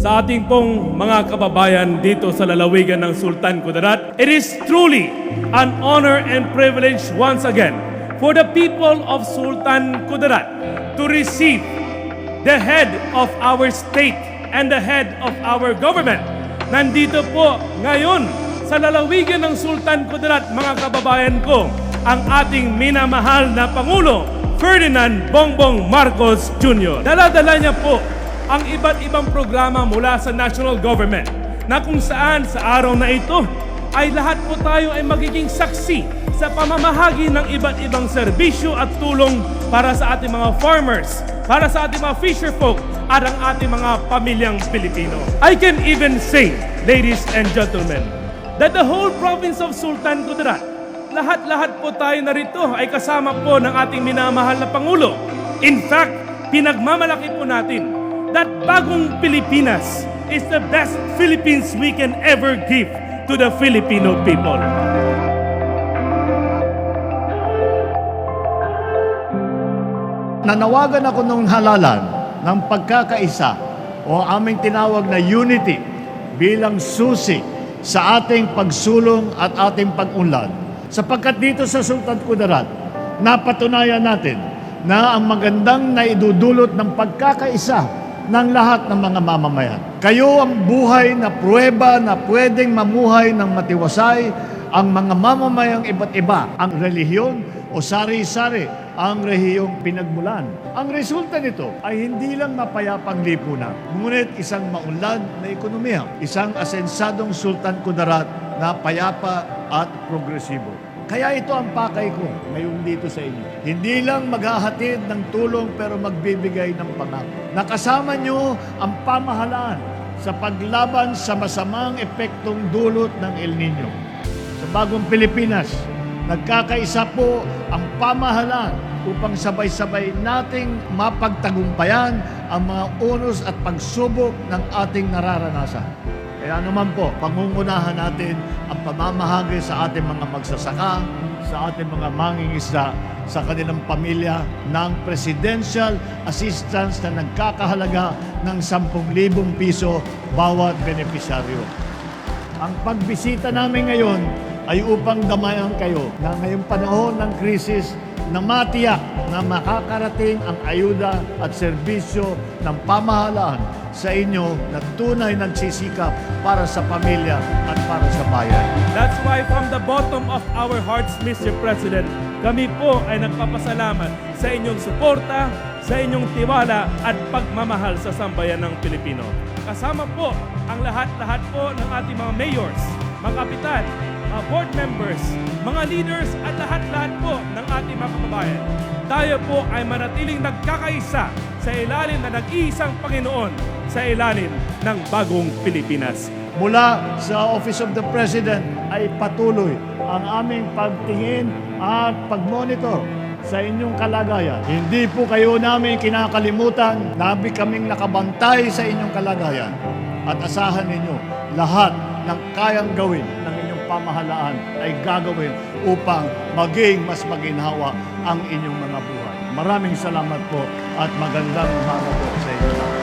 sa ating pong mga kababayan dito sa lalawigan ng Sultan Kudarat. It is truly an honor and privilege once again for the people of Sultan Kudarat to receive the head of our state and the head of our government. Nandito po ngayon sa lalawigan ng Sultan Kudarat, mga kababayan ko, ang ating minamahal na Pangulo, Ferdinand Bongbong Marcos Jr. Daladala niya po ang iba't ibang programa mula sa national government na kung saan sa araw na ito ay lahat po tayo ay magiging saksi sa pamamahagi ng iba't ibang serbisyo at tulong para sa ating mga farmers, para sa ating mga fisherfolk at ang ating mga pamilyang Pilipino. I can even say, ladies and gentlemen, that the whole province of Sultan Kudarat, lahat-lahat po tayo narito ay kasama po ng ating minamahal na Pangulo. In fact, pinagmamalaki po natin that bagong Pilipinas is the best Philippines we can ever give to the Filipino people. Nanawagan ako nung halalan ng pagkakaisa o aming tinawag na unity bilang susi sa ating pagsulong at ating pag-unlad. Sapagkat dito sa Sultan Kudarat, napatunayan natin na ang magandang naidudulot ng pagkakaisa ng lahat ng mga mamamayan. Kayo ang buhay na pruweba na pwedeng mamuhay ng matiwasay ang mga mamamayang iba't iba, ang relihiyon o sari-sari ang rehiyong pinagmulan. Ang resulta nito ay hindi lang mapayapang lipunan, ngunit isang maunlad na ekonomiya, isang asensadong Sultan Kudarat na payapa at progresibo. Kaya ito ang pakay ko ngayon dito sa inyo. Hindi lang maghahatid ng tulong pero magbibigay ng pangako. Nakasama nyo ang pamahalaan sa paglaban sa masamang epektong dulot ng El Nino. Sa bagong Pilipinas, nagkakaisa po ang pamahalaan upang sabay-sabay nating mapagtagumpayan ang mga unos at pagsubok ng ating nararanasan. Kaya naman po, pangungunahan natin ang pamamahagi sa ating mga magsasaka, sa ating mga mangingisda, sa kanilang pamilya ng presidential assistance na nagkakahalaga ng 10,000 piso bawat benepisyaryo. Ang pagbisita namin ngayon ay upang damayan kayo na ngayong panahon ng krisis na matiyak na makakarating ang ayuda at serbisyo ng pamahalaan sa inyo na tunay nagsisikap para sa pamilya at para sa bayan. That's why from the bottom of our hearts, Mr. President, kami po ay nagpapasalamat sa inyong suporta, sa inyong tiwala at pagmamahal sa sambayan ng Pilipino. Kasama po ang lahat-lahat po ng ating mga mayors, mga kapitan, mga board members, mga leaders at lahat-lahat po ng ating mga kababayan. Tayo po ay manatiling nagkakaisa sa ilalim na nag-iisang Panginoon sa ilalim ng bagong Pilipinas. Mula sa Office of the President ay patuloy ang aming pagtingin at pagmonitor sa inyong kalagayan. Hindi po kayo namin kinakalimutan, nabi kaming nakabantay sa inyong kalagayan. At asahan ninyo, lahat ng kayang gawin ng inyong pamahalaan ay gagawin upang maging mas maginhawa ang inyong mga buhay. Maraming salamat po at magandang umaga po sa inyo.